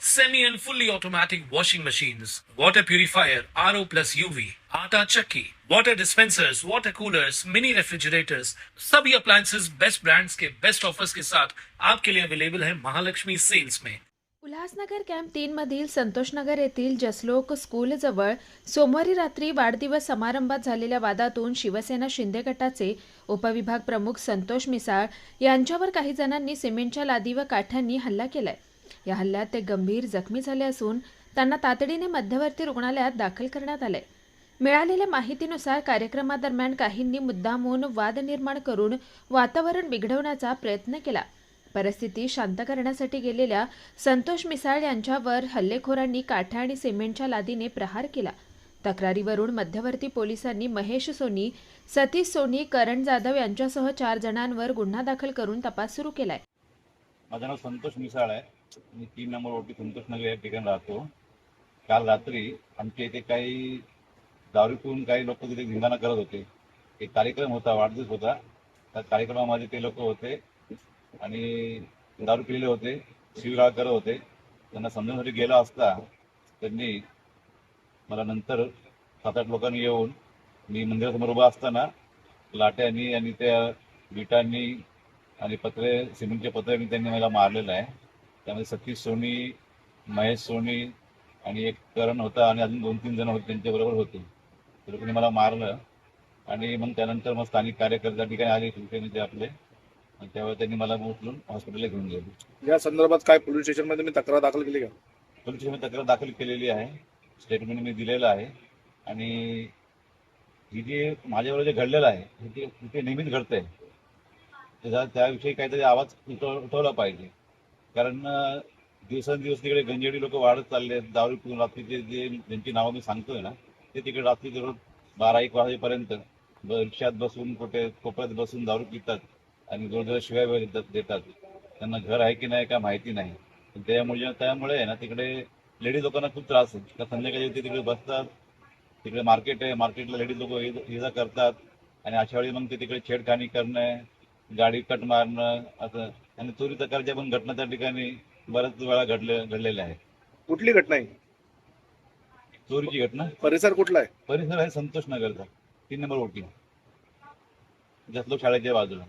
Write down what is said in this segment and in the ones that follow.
semi and fully automatic washing machines, water purifier, RO plus UV, आटा चक्की, water dispensers, water coolers, mini refrigerators, सभी appliances best brands के best offers के साथ आपके लिए अवेलेबल है महालक्ष्मी सेल्स में। उल्हासनगर कॅम्प तीन मधील संतोषनगर येथील जसलोक स्कूलजवळ सोमवारी रात्री वाढदिवस समारंभात झालेल्या वादातून शिवसेना शिंदे गटाचे उपविभाग प्रमुख संतोष मिसाळ यांच्यावर काही जणांनी सिमेंटच्या लादी व काठ्यांनी हल्ला केलाय. या हल्ल्यात ते गंभीर जखमी झाले असून त्यांना तातडीने मध्यवर्ती रुग्णालयात दाखल करण्यात आले. मिळालेल्या माहितीनुसार कार्यक्रमादरम्यान काहींनी मुद्दामून वाद निर्माण करून वातावरण बिघडवण्याचा प्रयत्न केला. परिस्थिती शांत करण्यासाठी गेलेल्या संतोष मिसाळ यांच्यावर हल्लेखोरांनी काठ्या आणि सिमेंटच्या लादीने प्रहार केला. तक्रारीवरून मध्यवर्ती पोलिसांनी महेश सोनी सतीश सोनी करण जाधव यांच्यासह चार जणांवर गुन्हा दाखल करून तपास सुरू केलाय. माझं नाव संतोष मिसाळ आहे. मी तीन नंबर ओटी संतोष नगर या ठिकाणी राहतो. काल रात्री आमच्या इथे काही दारूतून काही लोक तिथे धिंगाणा करत होते. एक कार्यक्रम होता वाढदिवस होता. त्या कार्यक्रमामध्ये ते लोक होते आणि दारू पिलेले होते शिवगाळ करत होते. त्यांना समजण्यासाठी गेला असता त्यांनी मला नंतर सात आठ लोकांनी येऊन मी मंदिरासमोर उभा असताना लाट्यांनी आणि त्या विटांनी आणि पत्रे सिमेंटचे पत्र्यांनी त्यांनी मला मारलेलं आहे. त्यामध्ये सतीश सोनी महेश सोनी आणि एक करण होता आणि अजून दोन तीन जण होते त्यांच्याबरोबर होते. ते लोकांनी मला मारलं आणि मग त्यानंतर मग स्थानिक कार्यकर्त्या ठिकाणी आले शिवसेनेचे आपले. आणि त्यावेळी त्यांनी मला उचलून हॉस्पिटलला घेऊन गेले. या संदर्भात काय पोलीस स्टेशनमध्ये मी तक्रार दाखल केली का? पोलीस स्टेशनमध्ये तक्रार दाखल केलेली आहे. स्टेटमेंट मी दिलेलं आहे. आणि ही जे माझ्याबरोबर जे घडलेलं आहे हे ते नेहमीच घडतंय त्याचा त्याविषयी काहीतरी आवाज उठव उठवला पाहिजे. कारण दिवसेंदिवस तिकडे गंजेडी लोक वाढत चालले आहेत. दारू पिऊन रात्रीचे जे ज्यांची नावं मी सांगतोय ना ते तिकडे रात्री दररोज बारा एक वाजेपर्यंत रिक्षात बसून कुठे कोपऱ्यात बसून दारू पितात आणि जोरजोर शिवाय वगैरे देतात त्यांना घर आहे की नाही का माहिती नाही. त्यामुळे त्यामुळे आहे ना तिकडे लेडीज लोकांना खूप त्रास आहे. संध्याकाळी ते तिकडे बसतात तिकडे मार्केट आहे मार्केटला लेडीज लोक इजा करतात आणि अशा वेळी मग ते तिकडे छेडखानी करणं गाडी कट मारणं असं आणि चोरी प्रकारच्या पण घटना त्या ठिकाणी बऱ्याच वेळा घडले घडलेल्या आहेत. कुठली घटना आहे? चोरीची घटना? परिसर कुठला आहे? परिसर आहे संतोष नगरचा तीन नंबर ओटी जसलोक शाळेच्या बाजूला.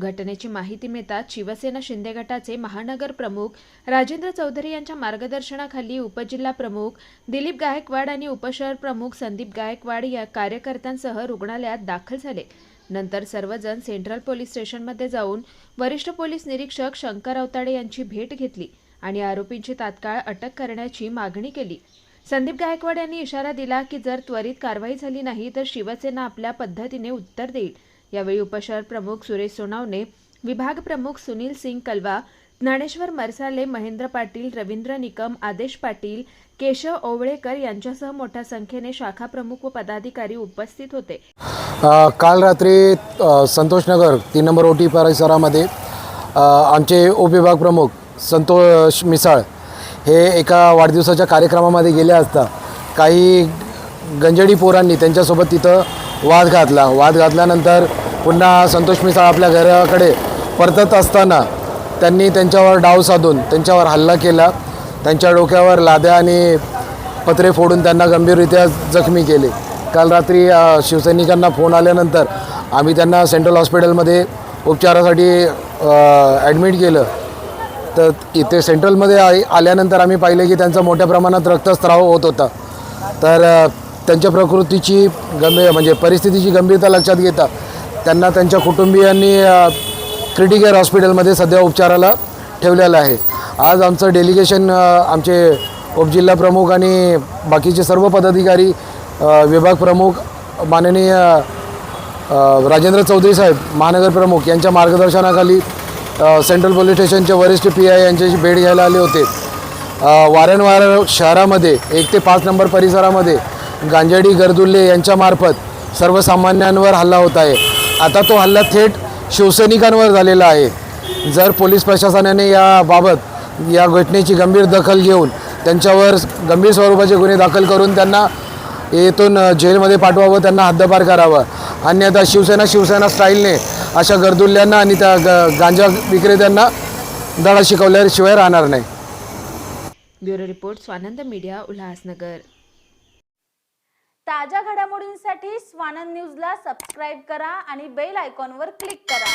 घटनेची माहिती मिळताच शिवसेना शिंदे गटाचे महानगर प्रमुख राजेंद्र चौधरी यांच्या मार्गदर्शनाखाली उपजिल्हा प्रमुख दिलीप गायकवाड आणि उपशहर प्रमुख संदीप गायकवाड या कार्यकर्त्यांसह रुग्णालयात दाखल झाले. नंतर सर्वजण सेंट्रल पोलीस स्टेशनमध्ये जाऊन वरिष्ठ पोलीस निरीक्षक शंकर अवताडे यांची भेट घेतली आणि आरोपींची तात्काळ अटक करण्याची मागणी केली. संदीप गायकवाड यांनी इशारा दिला की जर त्वरित कारवाई झाली नाही तर शिवसेना आपल्या पद्धतीने उत्तर देईल. यावेळी उपशहर प्रमुख सुरेश सोनावणे विभाग प्रमुख सुनील सिंग कलवा ज्ञानेश्वर मरसाले महेंद्र पाटील रवींद्र निकम आदेश पाटील केशव ओवळेकर यांच्यासह मोठ्या संख्येने शाखा प्रमुख व पदाधिकारी उपस्थित होते. काल रात्री संतोषनगर तीन नंबर ओटी परिसरामध्ये आमचे उपविभाग प्रमुख संतोष मिसाळ हे एका वाढदिवसाच्या कार्यक्रमामध्ये गेले असता काही गंजडी पोरांनी त्यांच्यासोबत तिथं वाद घातला. वाद घातल्यानंतर पुन्हा संतोष मिसाळ आपल्या घराकडे परतत असताना त्यांनी त्यांच्यावर डाव साधून त्यांच्यावर हल्ला केला. त्यांच्या डोक्यावर लाद्या आणि पत्रे फोडून त्यांना गंभीररित्या जखमी केले. काल रात्री शिवसैनिकांना फोन आल्यानंतर आम्ही त्यांना सेंट्रल हॉस्पिटलमध्ये उपचारासाठी ॲडमिट केलं. तर इथे सेंट्रलमध्ये आ आल्यानंतर आम्ही पाहिले की त्यांचा मोठ्या प्रमाणात रक्तस्राव होत होता. तर त्यांच्या प्रकृतीची गंभीर म्हणजे परिस्थितीची गंभीरता लक्षात घेता त्यांना त्यांच्या कुटुंबियांनी क्रिटिकेअर हॉस्पिटलमध्ये सध्या उपचाराला ठेवलेलं आहे. आज आमचं डेलिगेशन आमचे उपजिल्हा प्रमुख आणि बाकीचे सर्व पदाधिकारी विभाग प्रमुख माननीय राजेंद्र चौधरी साहेब महानगर प्रमुख यांच्या मार्गदर्शनाखाली सेंट्रल पोलीस स्टेशनचे वरिष्ठ पी आय यांच्याशी भेट घ्यायला आले होते. वारंवार शहरामध्ये एक ते पाच नंबर परिसरामध्ये गांजाडी गर्दुल्ले यांच्यामार्फत सर्वसामान्यांवर हल्ला होत आहे. आता तो हल्ला थेट शिवसैनिकांवर झालेला आहे. जर पोलीस प्रशासनाने याबाबत या घटनेची गंभीर दखल घेऊन त्यांच्यावर गंभीर स्वरूपाचे गुन्हे दाखल करून त्यांना येथून जेलमध्ये पाठवावं त्यांना हद्दपार करावं. अन्यथा शिवसेना शिवसेना स्टाईलने अशा गरदुल्ल्यांना आणि त्या ग गांजा विक्रेत्यांना धडा शिकवल्याशिवाय राहणार नाही. Bureau report Swanand media Ulhasnagar. ताज्या घडामोडींसाठी स्वानंद न्यूजला सबस्क्राईब करा आणि बेल आयकॉनवर क्लिक करा.